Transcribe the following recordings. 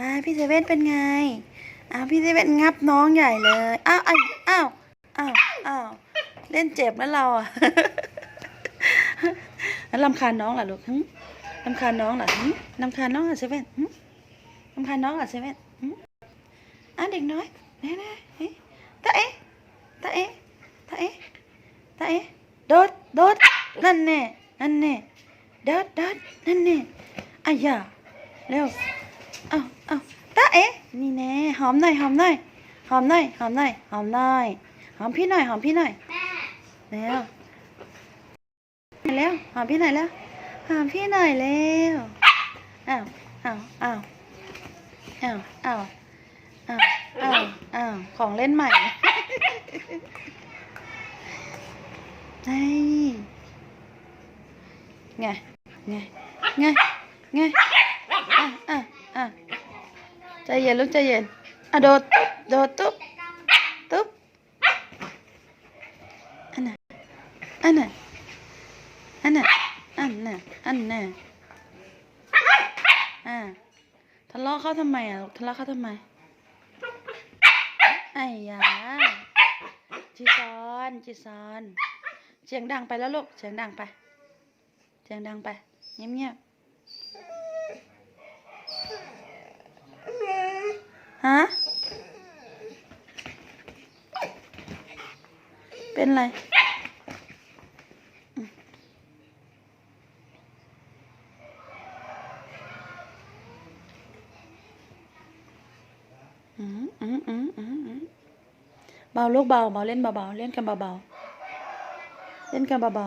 อ่าพี่เซเว่นเป็นไงอ่าพี่เซเว่นงับน้องใหญ่เลยอ้าวอ้าวอ้าวอ้าวอ้าวเล่นเจ็บแล้วเราอะแล้วลำคาญน้องเหรอลูกลำคาญน้องเหรอลำคาญน้องเหรอเซเว่นลำคาญน้องเหรอเซเว่นหึอะเด็กน้อยไหนไหนเฮ้ยตาเอ๊ะตาเอ๊ะตาเอ๊ะตาเอ๊ะโดดโดดนั่นแน่นั่นแน่โดดโดดนั่นแน่อ้ยาเร็ว อาเอาตาเอ๊ะนี่แน่หอมหน่อยหอมหน่อยหอมหน่อยหอมหน่อยหอมหน่อยหอมพี่หน่อยหอมพี่หน่อยแล้วแล้วหอมพี่หน่อยแล้วหอมพี่หน่อยแล้วอ้าวอ้าวอ้าวอ้าวอ้าวอ้าวอ้าวอ้าวของเล่นใหม่ไงไงไงไงไงอะอะอะ ใจเย็นลูกใจเย็นอะโดดโดดตุ๊บตุ๊บอันน่ะอันน่ะอันน่ะอันน่ะอันน่ะอ่าทะเลาะเขาทำไมอะทะเลาะเขาทำไมไอ้ยาจีซอนจีซอนเสียงดังไปแล้วลูกเสียงดังไปเสียงดังไปเงียเงียบๆ ฮะ เป็นไร อืมอืมอืมอืมอืมเบาลูกเบาเบาเล่นเบาๆเล่นกันเบาๆเล่นกันเบา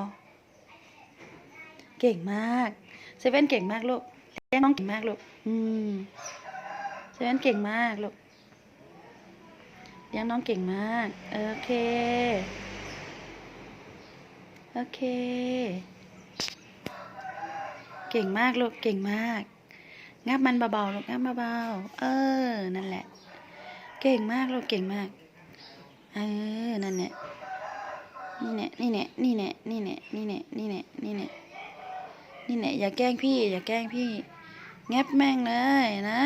ๆเก่งมากเซเว่นเก่งมากลูกเลี้ยงน้องเก่งมากลูก อืม เซเว่นเก่งมากลูกเลี้ยงน้องเก่งมาก โอเค โอเค เก่งมากลูก เก่งมาก งับมันเบาๆลูก งับเบาๆ เออ นั่นแหละ เก่งมากลูก เก่งมาก เออ นั่นแหละ นี่แหละนี่แหละนี่แหละนี่แหละนี่แหละนี่แหละนี่แหละนี่แหละอย่าแกล้งพี่ อย่าแกล้งพี่แงบแม่งเลยนะ